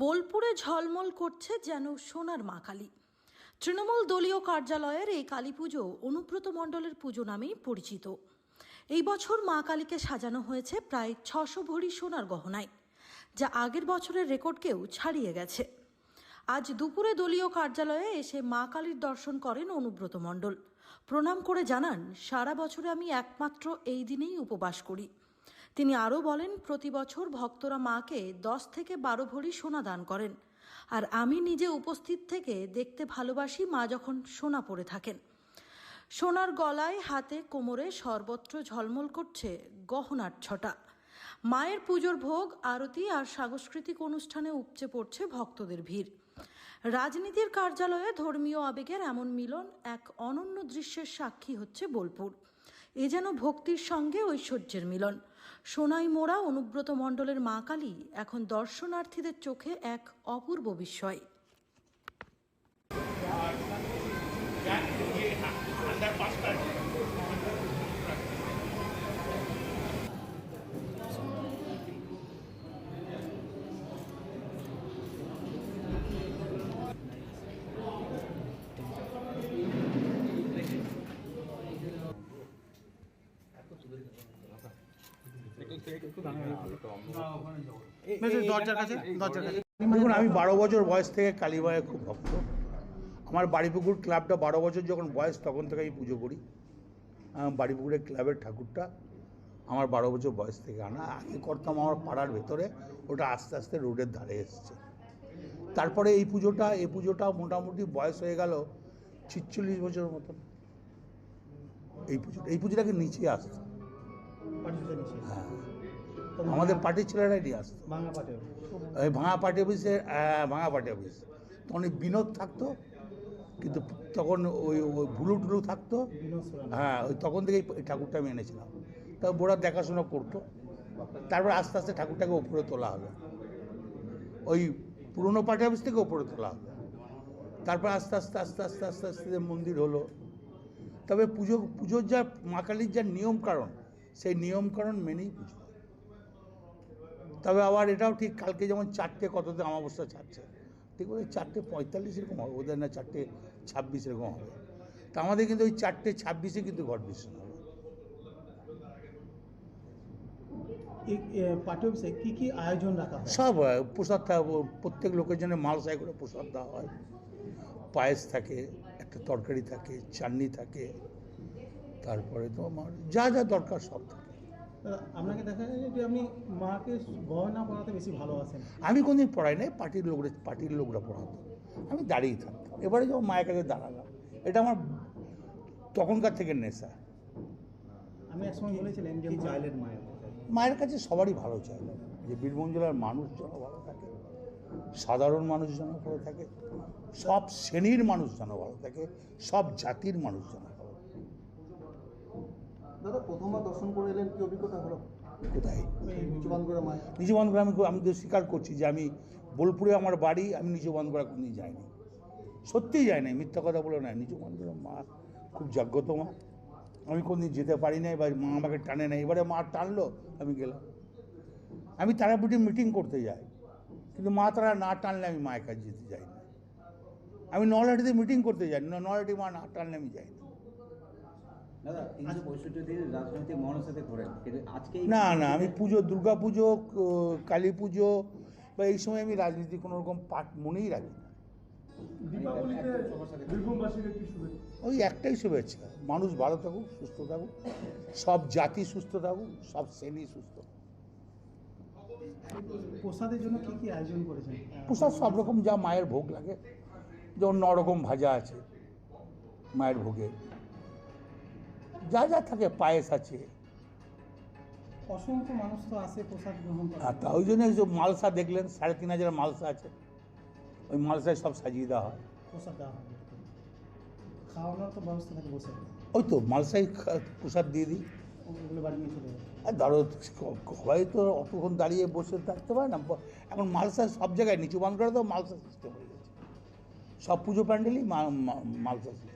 বোলপুরে ঝলমল করছে যেন সোনার মা কালী। তৃণমূল দলীয় কার্যালয়ের এই কালী পুজো অনুব্রত মণ্ডলের পুজো নামেই পরিচিত। এই বছর মা কালীকে সাজানো হয়েছে প্রায় ছশো ভরি সোনার গহনায়, যা আগের বছরের রেকর্ডকেও ছাড়িয়ে গেছে। আজ দুপুরে দলীয় কার্যালয়ে এসে মা কালীর দর্শন করেন অনুব্রত মণ্ডল। প্রণাম করে জানান, সারা বছরে আমি একমাত্র এই দিনেই উপবাস করি। তিনি আরও বলেন, প্রতি বছর ভক্তরা মাকে দশ থেকে বারো ভরি সোনা দান করেন। আর আমি নিজে উপস্থিত থেকে দেখতে ভালোবাসি মা যখন সোনা পরে থাকেন। সোনার গলায়, হাতে, কোমরে সর্বত্র ঝলমল করছে গহনার ছটা। মায়ের পুজোর ভোগ, আরতি আর সাংস্কৃতিক অনুষ্ঠানে উপচে পড়ছে ভক্তদের ভিড়। রাজনীতির কার্যালয়ে ধর্মীয় আবেগের এমন মিলন এক অনন্য দৃশ্যের সাক্ষী হচ্ছে বোলপুর। এ যেন ভক্তির সঙ্গে ঐশ্বর্যের মিলন। সোনাই মোড়া অনুব্রত মণ্ডলের মা কালী এখন দর্শনার্থীদের চোখে এক অপূর্ব বিস্ময়। দরজার কাছে দরজার কাছে। দেখুন আমি বারো বছর বয়স থেকে কালীবাইয়ের খুব ভক্ত। আমার বাড়িপুকুর ক্লাবটা বারো বছর যখন বয়স তখন থেকে আমি পুজো করি। বাড়িপুকুরের ক্লাবের ঠাকুরটা আমার বারো বছর বয়স থেকে আনা। আগে করতাম আমার পাড়ার ভেতরে ওটা আস্তে আস্তে রোডের ধারে এসছে। তারপরে এই পুজোটা এই পুজোটা মোটামুটি বয়স হয়ে গেল ছিচল্লিশ বছর মতন। এই পুজোটা এই পুজোটাকে নিচে আসতো হ্যাঁ। আমাদের পার্টির ছেলেরাই নিয়ে আসতো ওই ভাঙা পার্টি অফিসে। ভাঙা পার্টি অফিস তখন বিনোদ থাকতো কিন্তু তখন ওই ওই ভুলু টুলু থাকতো। হ্যাঁ ওই তখন থেকেই ঠাকুরটা আমি এনেছিলাম। তা বোরা দেখাশোনা করতো। তারপর আস্তে আস্তে ঠাকুরটাকে ওপরে তোলা হবে। ওই পুরনো পার্টি অফিস থেকে ওপরে তোলা হবে। তারপর আস্তে আস্তে আস্তে আস্তে আস্তে আস্তে মন্দির হলো। তবে পুজো পুজোর যা মা কালীর যা নিয়ম কারণ সেই নিয়ম কারণ মেনেই পুজো। তবে আবার এটাও ঠিক কালকে যেমন চারটে কততে অমাবস্যা ছাড়ছে ঠিক বলে চারটে পঁয়তাল্লিশ এরকম হবে ওদের না চারটে ছাব্বিশ এরকম হবে। তা আমাদের কিন্তু ওই চারটে ছাব্বিশে কিন্তু ঘট বিসর্জন হবে। অফিসে কি কি আয়োজন রাখা হয়? সব প্রসাদ থাকে প্রত্যেক লোকের জন্য মালসায় করে প্রসাদ দেওয়া হয়। পায়েস থাকে একটা তরকারি থাকে চাটনি থাকে তারপরে তো আমার যা যা দরকার সব থাকে। আপনাকে দেখা যায় যে আপনি মাকে গহনা পরাতে বেশি ভালোবাসেন। আমি কোনদিন পড়াই নাই পার্টির লোকরা পার্টির লোকরা পড়াতো। আমি দাঁড়িয়ে থাকতাম। এবারে যখন মায়ের কাছে দাঁড়ালাম এটা আমার তখনকার থেকে নেশা। আমি একসময় বলেছিলেন যে চাইলেন মায়ের মায়ের কাছে সবারই ভালো চাইলাম যে বীরভূম জেলার মানুষ যেন ভালো থাকে সাধারণ মানুষ যেন ভালো থাকে সব শ্রেণির মানুষ যেন ভালো থাকে সব জাতির মানুষ যেন ভালো থাকে দাদা প্রথমবার দর্শন করে এলেন কি অভিজ্ঞতা হলো? কোথায়? আমি আমি তো স্বীকার করছি যে আমি বোলপুরে আমার বাড়ি আমি বান্ধবরা কোনদিন যাইনি। সত্যিই যাই নাই মিথ্যা কথা বলে নাই বান্ধবের মা খুব জাগ্রত মা। আমি কোনদিন যেতে পারি নাই বা মা আমাকে টানে নাই এবারে মা টানলো আমি গেলাম। আমি তারাপীঠে মিটিং করতে যাই কিন্তু মা তারা না টানলে আমি মায়ের কাছে যেতে যাই না। আমি নলহাটিতে মিটিং করতে যাই না নলহাটি মা না টানলে আমি যাই না। না না আমি পুজো দুর্গা পুজো কালী পুজো বা এই সময় আমি রাজনীতি কোনো রকম পাঠ মনেই রাখি না। ওই একটাই শুভেচ্ছা মানুষ ভালো থাকুক সুস্থ থাকুক সব জাতি সুস্থ থাকুক সব শ্রেণি সুস্থ প্রসাদের জন্য কি কি আয়োজন করেছেন? প্রসাদ সব রকম যা মায়ের ভোগ লাগে যেমন ন রকম ভাজা আছে মায়ের ভোগে। যা যা থাকে পায়েস আছে। অসংখ্য মানুষ তো আসে প্রসাদ গ্রহণ আর ওই জন্য যে মালসা দেখলেন সাড়ে তিন হাজার মালসা আছে। ওই মালসায় সব সাজিয়ে দেওয়া হয়। প্রসাদ দেওয়া হয়। খাওয়ানোর তো ব্যবস্থা থাকে বসে। ওই তো মালসাই প্রসাদ দিয়ে দিই। আর ধরো সবাই তো অতক্ষণ দাঁড়িয়ে বসে থাকতে পারে না। এখন মালসা সব জায়গায় নিচু বান করে তো মালসা সিস্টেম হয়ে গেছে। সব পুজো প্যান্ডেলই মালসা সিস্টেম।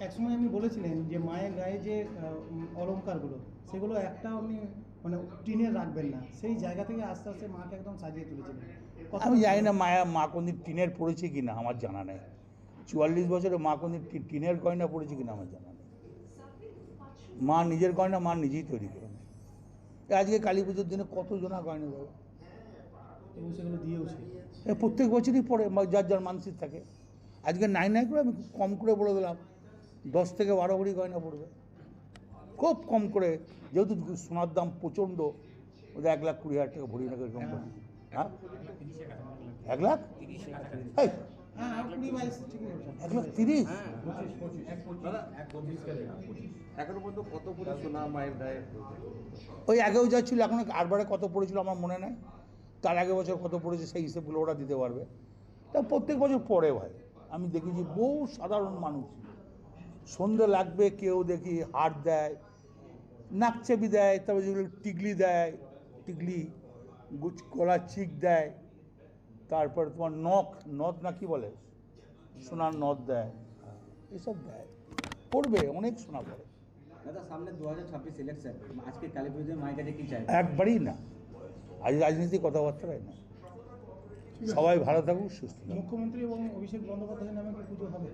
একসময় আপনি বলেছিলেন যে মায়ের গায়ে যে অলংকারগুলো সেগুলো একটা আপনি মানে টিনের রাখবেন না। সেই জায়গা থেকে আস্তে আস্তে মাকে একদম সাজিয়ে তুলেছিলেন। কত- আমি জানি না মায়া মা কোনদিন টিনের পড়েছে কি না আমার জানা নেই। চুয়াল্লিশ বছরে মা কোনদিন টিনের গয়না পড়েছে কি না আমার জানা নেই। মা নিজের গয়না মা নিজেই তৈরি করে নেয় এ আজকে কালী পুজোর দিনে কতজনা গয়না দেবে? এবং সেগুলো দিয়েওছে প্রত্যেক বছরই পড়ে যার যার মানসিক থাকে। আজকে নাই নাই করে আমি খুব কম করে বলে দিলাম। দশ থেকে বারো ভরি গয়না পড়বে। খুব কম করে, যেহেতু সোনার দাম প্রচণ্ড, ওদের এক লাখ কুড়ি হাজার টাকা ভরি নাকি। হ্যাঁ? এক লাখ? ওই আগেও যা ছিল, এখন আটবারে কত পড়েছিল আমার মনে নেই। তার আগে বছর কত পড়েছে সেই হিসেবগুলো ওরা দিতে পারবে। তা প্রত্যেক বছর পড়ে ভাই। আমি দেখেছি বহু সাধারণ মানুষ সন্ধে লাগবে কেউ দেখি হার দেয় নাকচাবি দেয় তারপরে যেগুলো টিকলি দেয় টিকলি গুচ গলার চিক দেয় তারপর তোমার নখ নথ না কি বলে? সোনার নথ দেয় এসব দেয় পড়বে অনেক সোনা পড়ে। দাদা সামনে দু হাজার ছাব্বিশ ইলেকশন আজকে কালী মায়ের কাছে কি চাই একবারই না। আজ রাজনীতি কথাবার্তাই না। সবাই ভালো থাকুক সুস্থ মুখ্যমন্ত্রী এবং অভিষেক বন্দ্যোপাধ্যায়ের নামে কি পুজো হবে?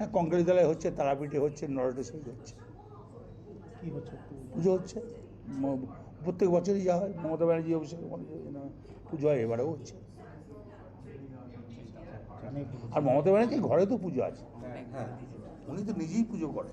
হ্যাঁ কংগ্রেস দলে হচ্ছে তারাপীঠে হচ্ছে নরটেশ্বরী হচ্ছে। কী হচ্ছে? পুজো হচ্ছে। প্রত্যেক বছরই যা হয় মমতা ব্যানার্জি অভিষেক পুজো হয় এবারেও হচ্ছে। আর মমতা ব্যানার্জি ঘরে তো পুজো আছে। উনি তো নিজেই পুজো করেন।